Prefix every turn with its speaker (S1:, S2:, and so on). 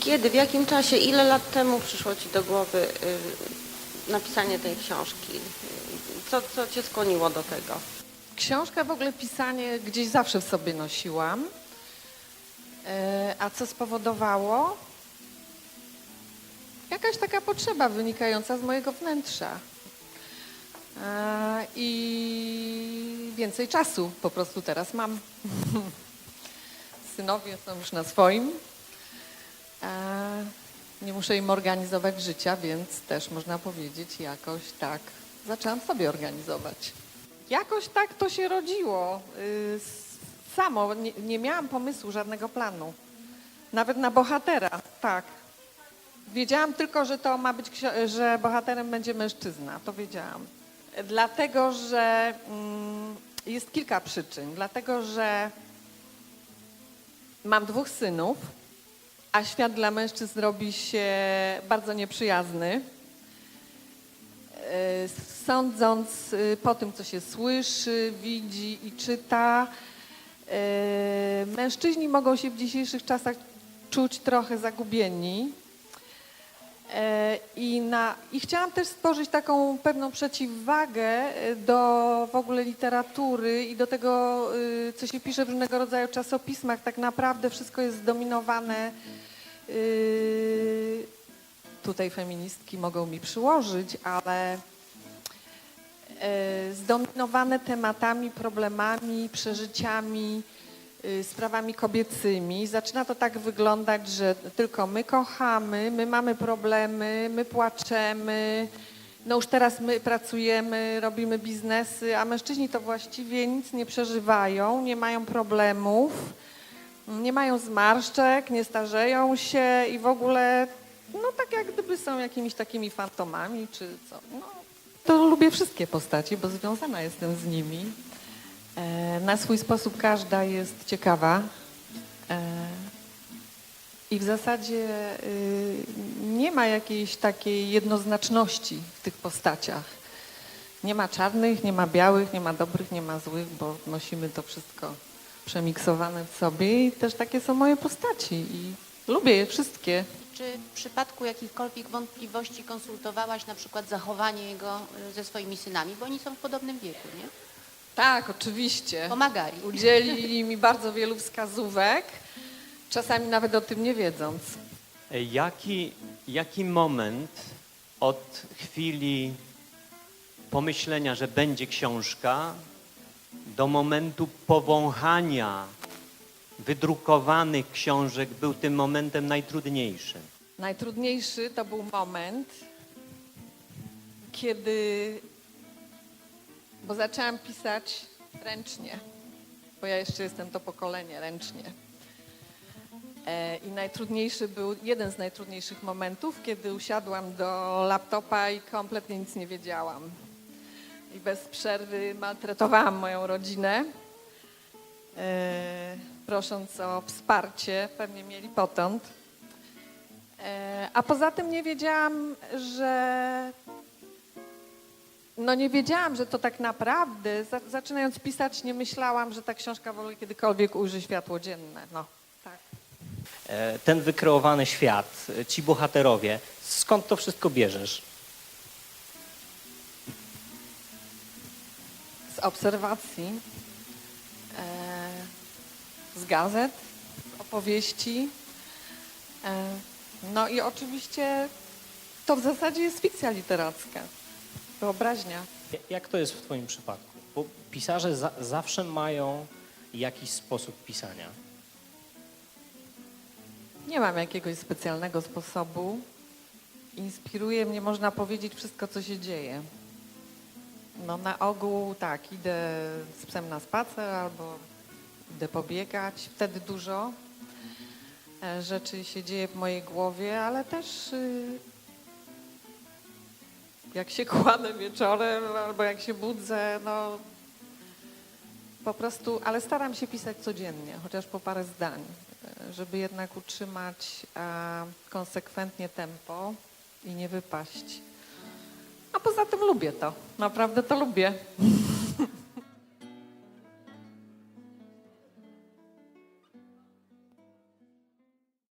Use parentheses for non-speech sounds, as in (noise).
S1: Kiedy, w jakim czasie, ile lat temu przyszło Ci do głowy y, napisanie tej książki? Co, co Cię skłoniło do tego?
S2: Książkę w ogóle pisanie gdzieś zawsze w sobie nosiłam. E, A co spowodowało? Jakaś taka potrzeba wynikająca z mojego wnętrza. E, I więcej czasu po prostu teraz mam. (laughs) Synowie są już na swoim. Nie muszę im organizować życia, więc też można powiedzieć jakoś tak zaczęłam sobie organizować. Jakoś tak to się rodziło. y, Samo, nie, nie miałam pomysłu, żadnego planu. Nawet na bohatera, tak. Wiedziałam tylko, że to ma być, że bohaterem będzie mężczyzna, to wiedziałam. Dlatego, że mm, jest kilka przyczyn. Dlatego, że mam dwóch synów, a świat dla mężczyzn robi się bardzo nieprzyjazny. E, Sądząc y, po tym, co się słyszy, widzi i czyta, e, mężczyźni mogą się w dzisiejszych czasach czuć trochę zagubieni. E, I, na, I chciałam też stworzyć taką pewną przeciwwagę e, do w ogóle literatury i do tego, y, co się pisze w różnego rodzaju czasopismach. Tak naprawdę wszystko jest zdominowane. Tutaj feministki mogą mi przyłożyć, ale e, zdominowane tematami, problemami, przeżyciami, sprawami kobiecymi. Zaczyna to tak wyglądać, że tylko my kochamy, my mamy problemy, my płaczemy. No już teraz my pracujemy, robimy biznesy, a mężczyźni to właściwie nic nie przeżywają, nie mają problemów, nie mają zmarszczek, nie starzeją się i w ogóle, no tak jak gdyby są jakimiś takimi fantomami czy co. No, to lubię wszystkie postaci, bo związana jestem z nimi. E, na swój sposób każda jest ciekawa. E, I w zasadzie y, nie ma jakiejś takiej jednoznaczności w tych postaciach. Nie ma czarnych, nie ma białych, nie ma dobrych, nie ma złych, bo nosimy to wszystko przemiksowane w sobie i też takie są moje postaci i lubię je wszystkie.
S3: Czy w przypadku jakichkolwiek wątpliwości konsultowałaś na przykład zachowanie jego y, ze swoimi synami, bo oni są w podobnym wieku, nie?
S2: Tak, oczywiście.
S3: Pomagali.
S2: Udzielili mi bardzo wielu wskazówek, czasami nawet o tym nie wiedząc.
S4: Jaki, jaki moment od chwili pomyślenia, że będzie książka, do momentu powąchania wydrukowanych książek był tym momentem najtrudniejszym?
S2: Najtrudniejszy to był moment, kiedy, bo zaczęłam pisać ręcznie, bo ja jeszcze jestem to pokolenie ręcznie. E, I najtrudniejszy był, jeden z najtrudniejszych momentów, kiedy usiadłam do laptopa i kompletnie nic nie wiedziałam. I bez przerwy maltretowałam moją rodzinę, e, prosząc o wsparcie, pewnie mieli potąd. E, A poza tym nie wiedziałam, że. No nie wiedziałam, że to tak naprawdę, za, zaczynając pisać, nie myślałam, że ta książka w ogóle kiedykolwiek ujrzy światło dzienne. No, tak.
S5: E, ten wykreowany świat, e, ci bohaterowie, skąd to wszystko bierzesz?
S2: Z obserwacji, e, z gazet, z opowieści. E, no i oczywiście to w zasadzie jest fikcja literacka, wyobraźnia.
S5: Jak to jest w Twoim przypadku? Bo pisarze za, zawsze mają jakiś sposób pisania.
S2: Nie mam jakiegoś specjalnego sposobu. Inspiruje mnie, można powiedzieć, wszystko, co się dzieje. No na ogół tak, idę z psem na spacer albo idę pobiegać. Wtedy dużo e, rzeczy się dzieje w mojej głowie, ale też y, jak się kładę wieczorem albo jak się budzę, no po prostu, ale staram się pisać codziennie, chociaż po parę zdań, żeby jednak utrzymać konsekwentnie tempo i nie wypaść. A poza tym lubię to, naprawdę to lubię.